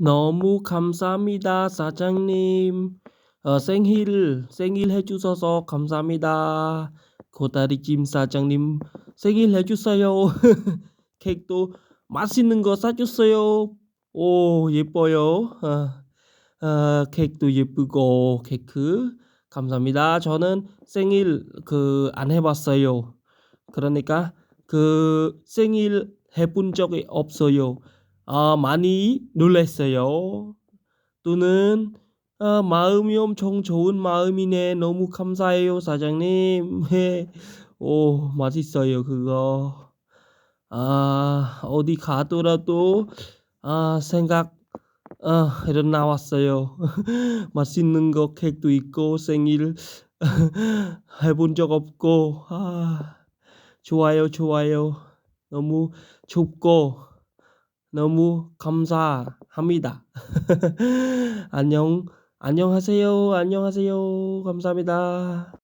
너무 감사합니다, 사장님. 어, 생일, 생일 해주셔서 감사합니다. 고다리찜 사장님 생일 해주세요. 케이크도 맛있는 거 사줬어요. 오, 예뻐요. 어, 어, 케이크도 예쁘고, 케이크. 감사합니다. 저는 생일 그 안 해봤어요. 그러니까 그 생일 해본 적이 없어요. 아, 많이 놀랐어요. 또는 아, 마음이 엄청 좋은 마음이네. 너무 감사해요, 사장님. 오, 맛있어요, 그거. 아, 어디 가더라도 아, 생각 아, 이런 나왔어요. 맛있는 거 케이크도 있고 생일 해본 적 없고 아, 좋아요, 좋아요. 너무 좋고 너무 감사합니다. 안녕, 안녕하세요, 안녕하세요. 감사합니다.